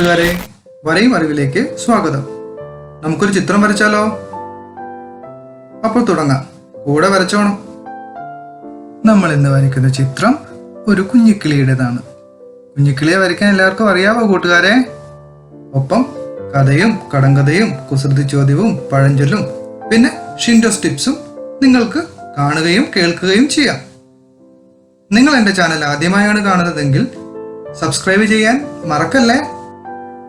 കൂട്ടുകാരെ വരയും അറിവിലേക്ക് സ്വാഗതം. നമുക്കൊരു ചിത്രം വരച്ചാലോ? അപ്പോൾ തുടങ്ങാം. കൂടെ വരച്ചോണം. നമ്മൾ ഇന്ന് വരയ്ക്കുന്ന ചിത്രം ഒരു കുഞ്ഞിക്കിളിയുടേതാണ്. കുഞ്ഞിക്കിളിയെ വരയ്ക്കാൻ എല്ലാവർക്കും അറിയാവോ കൂട്ടുകാരെ? ഒപ്പം കഥയും കടങ്കഥയും കുസൃതി ചോദ്യവും പഴഞ്ചൊല്ലും പിന്നെ ഷിൻഡോ ടിപ്സും നിങ്ങൾക്ക് കാണുകയും കേൾക്കുകയും ചെയ്യാം. നിങ്ങൾ എന്റെ ചാനൽ ആദ്യമായാണ് കാണുന്നതെങ്കിൽ സബ്സ്ക്രൈബ് ചെയ്യാൻ മറക്കല്ലേ?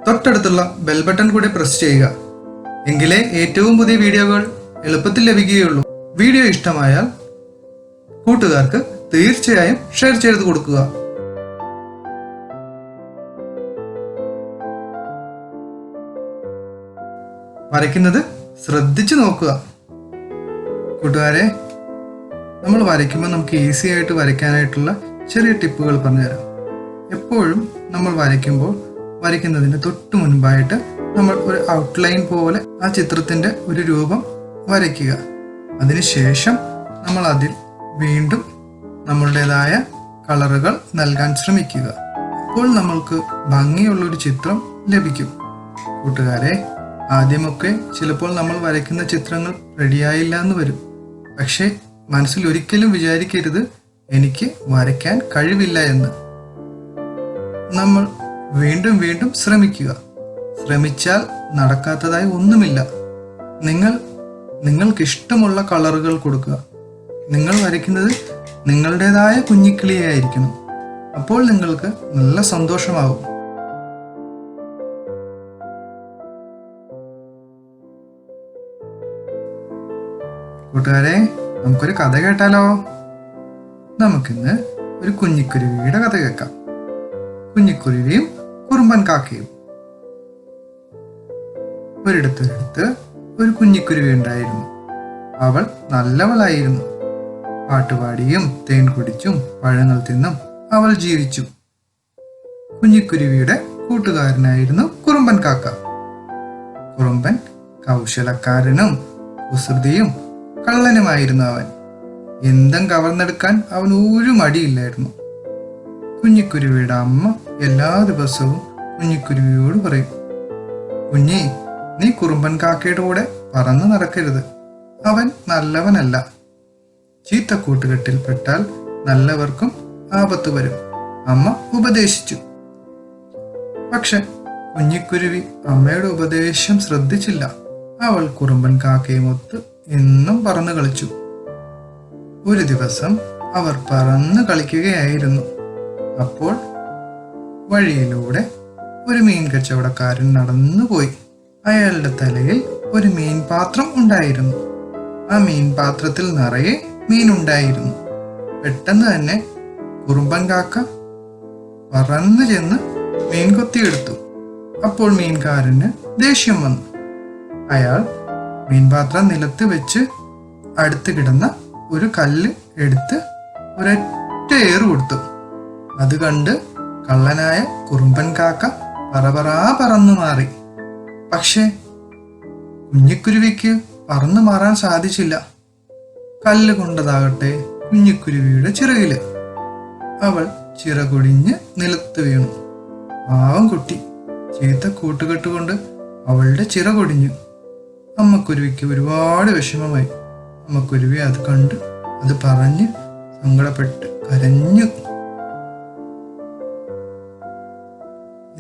തൊട്ടടുത്തുള്ള ബെൽ ബട്ടൺ കൂടെ പ്രസ് ചെയ്യുക. എങ്കിലേ ഏറ്റവും പുതിയ വീഡിയോകൾ എളുപ്പത്തിൽ ലഭിക്കുകയുള്ളൂ. വീഡിയോ ഇഷ്ടമായാൽ കൂട്ടുകാർക്ക് തീർച്ചയായും ഷെയർ ചെയ്ത് കൊടുക്കുക. വരയ്ക്കുന്നത് ശ്രദ്ധിച്ചു നോക്കുക. കൂട്ടുകാരെ നമ്മൾ വരയ്ക്കുമ്പോൾ നമുക്ക് ഈസി ആയിട്ട് വരയ്ക്കാനായിട്ടുള്ള ചെറിയ ടിപ്പുകൾ പറഞ്ഞുതരാം. എപ്പോഴും നമ്മൾ വരയ്ക്കുമ്പോൾ വരയ്ക്കുന്നതിന് തൊട്ട് മുൻപായിട്ട് നമ്മൾ ഒരു ഔട്ട്ലൈൻ പോലെ ആ ചിത്രത്തിന്റെ ഒരു രൂപം വരയ്ക്കുക. അതിനുശേഷം നമ്മൾ അതിൽ വീണ്ടും നമ്മളുടേതായ കളറുകൾ നൽകാൻ ശ്രമിക്കുക. അപ്പോൾ നമ്മൾക്ക് ഭംഗിയുള്ള ഒരു ചിത്രം ലഭിക്കും. കൂട്ടുകാരെ ആദ്യമൊക്കെ ചിലപ്പോൾ നമ്മൾ വരയ്ക്കുന്ന ചിത്രങ്ങൾ റെഡിയായില്ല എന്ന് വരും. പക്ഷേ മനസ്സിൽ ഒരിക്കലും വിചാരിക്കരുത് എനിക്ക് വരയ്ക്കാൻ കഴിവില്ല എന്ന്. നമ്മൾ വീണ്ടും വീണ്ടും ശ്രമിക്കുക. ശ്രമിച്ചാൽ നടക്കാത്തതായി ഒന്നുമില്ല. നിങ്ങൾ നിങ്ങൾക്കിഷ്ടമുള്ള കളറുകൾ കൊടുക്കുക. നിങ്ങൾ വരയ്ക്കുന്നത് നിങ്ങളുടേതായ കുഞ്ഞിക്കിളിയായിരിക്കണം. അപ്പോൾ നിങ്ങൾക്ക് നല്ല സന്തോഷമാകും. കൂട്ടുകാരെ നമുക്കൊരു കഥ കേട്ടാലോ? നമുക്കിന്ന് ഒരു കുഞ്ഞിക്കുരുവിയുടെ കഥ കേൾക്കാം. കുഞ്ഞിക്കുരുവിയും കുറുമ്പൻ കാക്കയും. ഒരിടത്തൊരിടത്ത് ഒരു കുഞ്ഞിക്കുരുവി ഉണ്ടായിരുന്നു. അവൾ നല്ലവളായിരുന്നു. പാട്ടുപാടിയും തേൻ കുടിച്ചും പഴങ്ങൾ തിന്നും അവൾ ജീവിച്ചു. കുഞ്ഞിക്കുരുവിയുടെ കൂട്ടുകാരനായിരുന്നു കുറുമ്പൻ കാക്ക. കുറുമ്പൻ കൗശലക്കാരനും കുസൃതിയും കള്ളനുമായിരുന്നു അവൻ. എന്തും കവർന്നെടുക്കാൻ അവൻ ഒരു മടിയില്ലായിരുന്നു. കുഞ്ഞിക്കുരുവിയുടെ അമ്മ എല്ലാ ദിവസവും കുഞ്ഞിക്കുരുവിയോട് പറയും കുഞ്ഞി നീ കുറുമ്പൻ കാക്കയുടെ കൂടെ പറന്നു നടക്കരുത്. അവൻ നല്ലവനല്ല. ചീത്ത കൂട്ടുകെട്ടിൽപ്പെട്ടാൽ നല്ലവർക്കും ആപത്ത് വരും. അമ്മ ഉപദേശിച്ചു. പക്ഷെ കുഞ്ഞിക്കുരുവി അമ്മയുടെ ഉപദേശം ശ്രദ്ധിച്ചില്ല. അവൾ കുറുമ്പൻ കാക്കയുമൊത്ത് എന്നും പറന്നു കളിച്ചു. ഒരു ദിവസം അവർ പറന്ന് കളിക്കുകയായിരുന്നു. അപ്പോൾ വഴിയിലൂടെ ഒരു മീൻ കച്ചവടക്കാരൻ നടന്നുപോയി. അയാളുടെ തലയിൽ ഒരു മീൻ പാത്രം ഉണ്ടായിരുന്നു. ആ മീൻ പാത്രത്തിൽ നിറയെ മീനുണ്ടായിരുന്നു പെട്ടെന്ന് തന്നെ കുറുമ്പൻ കാക്ക പറന്നു ചെന്ന് മീൻ കൊത്തിയെടുത്തു. അപ്പോൾ മീൻകാരന് ദേഷ്യം വന്നു. അയാൾ മീൻപാത്രം നിലത്ത് വെച്ച് അടുത്ത് കിടന്ന ഒരു കല്ല് എടുത്ത് ഒരൊറ്റ ഏറ് കൊടുത്തു. അത് കണ്ട് കള്ളനായ കുറുമ്പൻ കാക്ക പറപറാ പറന്നു മാറി. പക്ഷേ കുഞ്ഞിക്കുരുവിക്ക് പറന്നു മാറാൻ സാധിച്ചില്ല. കല്ല് കൊണ്ടതാകട്ടെ കുഞ്ഞിക്കുരുവിയുടെ ചിറകിൽ. അവൾ ചിറകൊടിഞ്ഞ് നിലത്ത് വീണു. പാവം കുട്ടി. ചീത്ത കൂട്ടുകെട്ടുകൊണ്ട് അവളുടെ ചിറകൊടിഞ്ഞു അമ്മക്കുരുവിക്ക് ഒരുപാട് വിഷമമായി. അമ്മക്കുരുവി അത് കണ്ട് അത് പറഞ്ഞ് സങ്കടപ്പെട്ട് കരഞ്ഞു.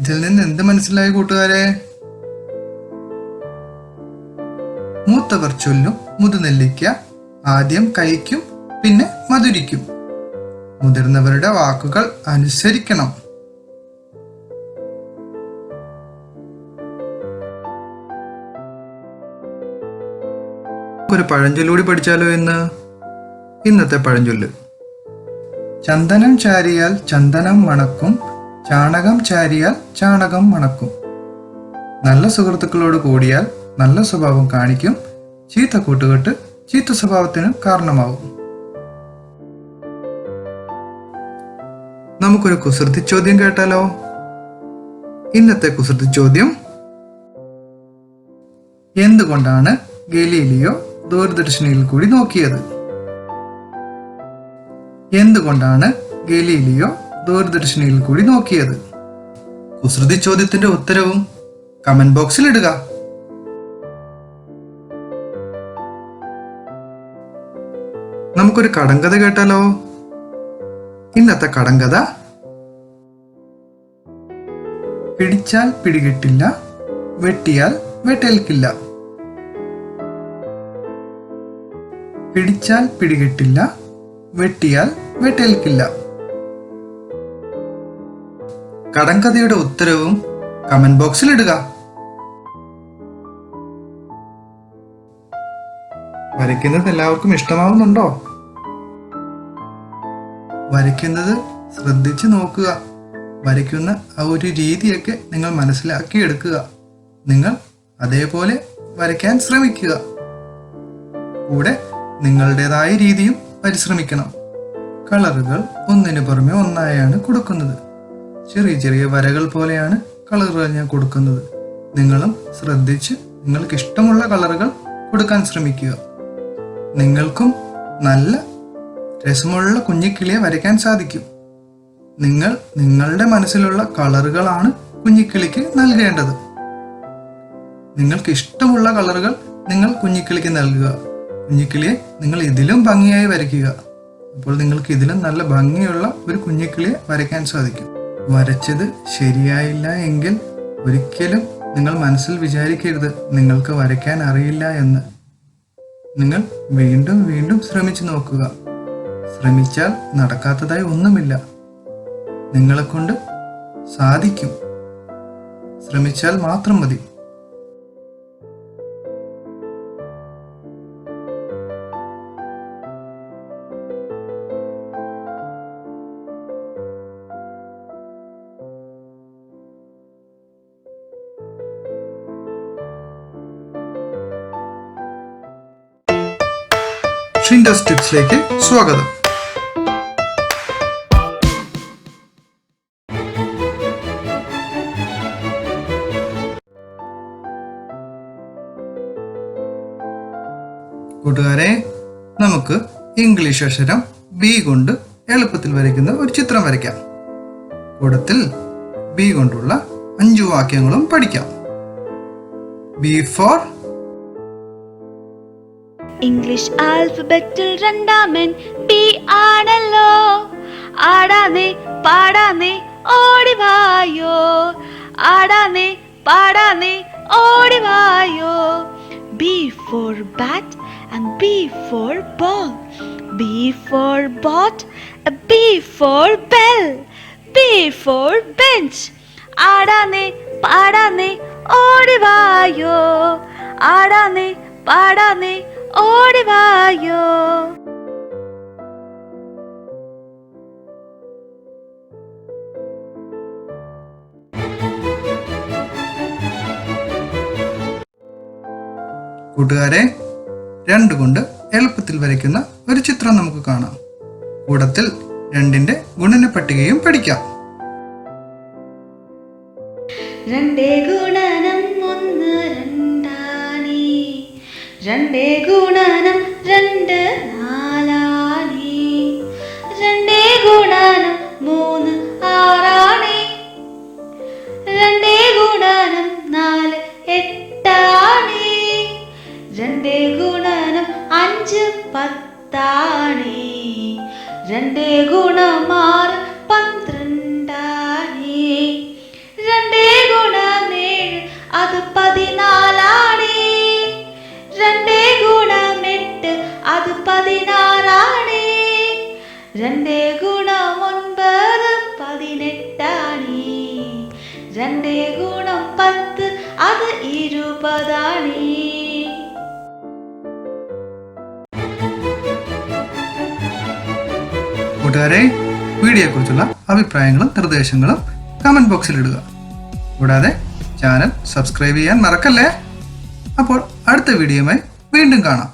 ഇതിൽ നിന്ന് എന്ത് മനസ്സിലായി കൂട്ടുകാരെ? മൂത്തവർ ചൊല്ലും മുതുനെല്ലിക്ക ആദ്യം കഴിക്കും പിന്നെ മധുരിക്കും. മുതിർന്നവരുടെ വാക്കുകൾ അനുസരിക്കണം. ഒരു പഴഞ്ചൊല്ലൂടി പഠിച്ചാലോ എന്ന് ഇന്നത്തെ പഴഞ്ചൊല്ല്. ചന്ദനം ചാരിയാൽ ചന്ദനം മണക്കും ചാണകം ചാരിയാൽ ചാണകം മണക്കും. നല്ല സുഹൃത്തുക്കളോട് കൂടിയാൽ നല്ല സ്വഭാവം കാണിക്കും. ചീത്ത കൂട്ടുകെട്ട് ചീത്ത സ്വഭാവത്തിന് കാരണമാവും. നമുക്കൊരു കുസൃതി ചോദ്യം കേട്ടാലോ? ഇന്നത്തെ കുസൃതി ചോദ്യം എന്തുകൊണ്ടാണ് ഗലീലിയോ ദൂരദർശിനിയിൽ കൂടി നോക്കിയത്? എന്തുകൊണ്ടാണ് ഗലീലിയോ ദൂരദർശനിയിൽ കൂടി നോക്കിയത്. കുസൃതി ചോദ്യത്തിന്റെ ഉത്തരവും കമന്റ് ബോക്സിൽ ഇടുക. നമുക്കൊരു കടങ്കഥ കേട്ടാലോ? ഇന്നത്തെ കടങ്കഥ? പിടിച്ചാൽ പിടികിട്ടില്ല വെട്ടിയാൽ വെട്ടേൽക്കില്ല. പിടിച്ചാൽ പിടികിട്ടില്ല വെട്ടിയാൽ വെട്ടേൽക്കില്ല. കടങ്കഥയുടെ ഉത്തരവും കമന്റ് ബോക്സിൽ ഇടുക. വരയ്ക്കുന്നത് എല്ലാവർക്കും ഇഷ്ടമാവുന്നുണ്ടോ? വരയ്ക്കുന്നത് ശ്രദ്ധിച്ചു നോക്കുക. വരയ്ക്കുന്ന ആ ഒരു രീതിയൊക്കെ നിങ്ങൾ മനസ്സിലാക്കി എടുക്കുക. നിങ്ങൾ അതേപോലെ വരയ്ക്കാൻ ശ്രമിക്കുക. കൂടെ നിങ്ങളുടേതായ രീതിയും പരിശ്രമിക്കണം. കളറുകൾ ഒന്നിനു പുറമെ ഒന്നായാണ് കൊടുക്കുന്നത്. ചെറിയ ചെറിയ വരകൾ പോലെയാണ് കളറുകൾ ഞാൻ കൊടുക്കുന്നത്. നിങ്ങളും ശ്രദ്ധിച്ച് നിങ്ങൾക്ക് ഇഷ്ടമുള്ള കളറുകൾ കൊടുക്കാൻ ശ്രമിക്കുക. നിങ്ങൾക്കും നല്ല രസമുള്ള കുഞ്ഞിക്കിളിയെ വരയ്ക്കാൻ സാധിക്കും. നിങ്ങൾ നിങ്ങളുടെ മനസ്സിലുള്ള കളറുകളാണ് കുഞ്ഞിക്കിളിക്ക് നൽകേണ്ടത്. നിങ്ങൾക്ക് ഇഷ്ടമുള്ള കളറുകൾ നിങ്ങൾ കുഞ്ഞിക്കിളിക്ക് നൽകുക. കുഞ്ഞിക്കിളിയെ നിങ്ങൾ ഇതിലും ഭംഗിയായി വരയ്ക്കുക. അപ്പോൾ നിങ്ങൾക്ക് ഇതിലും നല്ല ഭംഗിയുള്ള ഒരു കുഞ്ഞിക്കിളിയെ വരയ്ക്കാൻ സാധിക്കും. വരച്ചത് ശരിയായില്ല എങ്കിൽ ഒരിക്കലും നിങ്ങൾ മനസ്സിൽ വിചാരിക്കരുത് നിങ്ങൾക്ക് വരയ്ക്കാൻ അറിയില്ല എന്ന്. നിങ്ങൾ വീണ്ടും വീണ്ടും ശ്രമിച്ചു നോക്കുക. ശ്രമിച്ചാൽ നടക്കാത്തതായി ഒന്നുമില്ല. നിങ്ങളെക്കൊണ്ട് സാധിക്കും. ശ്രമിച്ചാൽ മാത്രം മതി. ഷിൻഡസ് ടിപ്സിലേക്ക് സ്വാഗതം. കൂട്ടുകാരെ നമുക്ക് ഇംഗ്ലീഷ് അക്ഷരം ബി കൊണ്ട് എളുപ്പത്തിൽ വരയ്ക്കുന്ന ഒരു ചിത്രം വരയ്ക്കാം. കൂടത്തിൽ ബി കൊണ്ടുള്ള അഞ്ചു വാക്യങ്ങളും പഠിക്കാം. ബി ഫോർ ഇംഗ്ലീഷ് ആൽഫബറ്റിൽ രണ്ടാമൻ പി ആണല്ലോ. ആടാനേ പാടാനേ ഓടിവായോ ആടാനേ പാടാനേ ഓടിവായോ B for bat and B for ball B for boat B for bell B for bench ആടാനേ പാടാനേ ഓടിവായോ ആടാനേ പാടാനേ ഓടിവായോ? കൂട്ടുകാരെ രണ്ട് കൊണ്ട് എളുപ്പത്തിൽ വരയ്ക്കുന്ന ഒരു ചിത്രം നമുക്ക് കാണാം. കൂടത്തിൽ രണ്ടിന്റെ ഗുണന പട്ടികയും പഠിക്കാം. രണ്ടേ രണ്ടേ ഗുണനം രണ്ട് നാലാണി. രണ്ടേ ഗുണനം മൂന്ന് ആറാണി. രണ്ടേ ഗുണനം നാല് എട്ടാണി. രണ്ടേ ഗുണനം അഞ്ച് പത്താണി. രണ്ടേ ഗുണം ആറ് പന്ത്രണ്ടാണി. രണ്ടേ ഗുണം ഏഴ് അത് പതിനാലാണി ഇരുപതാണി കൂട്ടുകാരെ വീഡിയോയെക്കുറിച്ചുള്ള അഭിപ്രായങ്ങളും നിർദ്ദേശങ്ങളും കമന്റ് ബോക്സിൽ ഇടുക. കൂടാതെ ചാനൽ സബ്സ്ക്രൈബ് ചെയ്യാൻ മറക്കല്ലേ? അപ്പോൾ അടുത്ത വീഡിയോയുമായി വീണ്ടും കാണാം.